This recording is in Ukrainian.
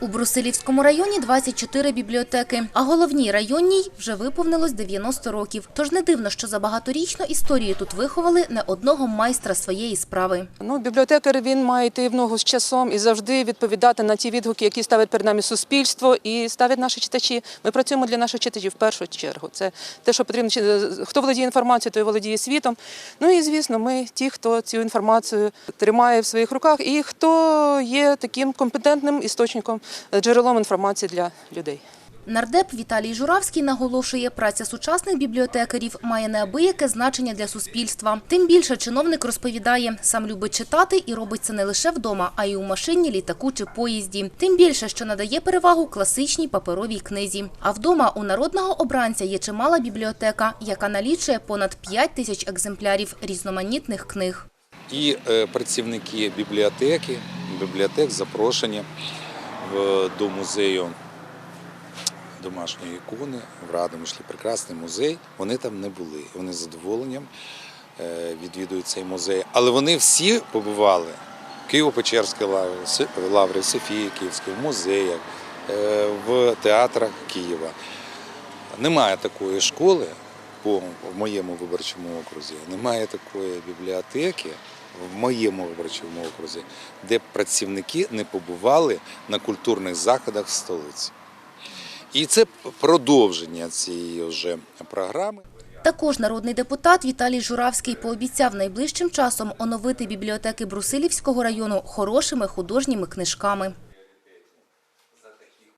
У Брусилівському районі 24 бібліотеки, а головній районній вже виповнилось 90 років. Тож не дивно, що за багаторічну історію тут виховали не одного майстра своєї справи. Ну, бібліотекар він має йти в ногу з часом і завжди відповідати на ті відгуки, які ставить перед нами суспільство і ставлять наші читачі. Ми працюємо для наших читачів в першу чергу. Це те, що потрібно. чи- Хто володіє інформацією, той володіє світом. Ну і звісно, ми ті, хто цю інформацію тримає в своїх руках, і хто є таким компетентним істочником, джерелом інформації для людей. Нардеп Віталій Журавський наголошує, праця сучасних бібліотекарів має неабияке значення для суспільства. Тим більше чиновник розповідає, сам любить читати і робить це не лише вдома, а й у машині, літаку чи поїзді. Тим більше, що надає перевагу класичній паперовій книзі. А вдома у народного обранця є чимала бібліотека, яка налічує понад 5 тисяч екземплярів різноманітних книг. І е, працівники бібліотеки, бібліотек запрошені до музею домашньої ікони в Радомишлі. Прекрасний музей. Вони там не були. Вони з задоволенням е, відвідують цей музей. Але вони всі побували в Києво-Печерській лаврі, лаврі, Софії Київській, в музеях, е, в театрах Києва. Немає такої школи по в моєму виборчому окрузі, немає такої бібліотеки в моєму виборчому окрузі, де працівники не побували на культурних заходах в столиці. І це продовження цієї вже програми. Також народний депутат Віталій Журавський пообіцяв найближчим часом оновити бібліотеки Брусилівського району хорошими художніми книжками.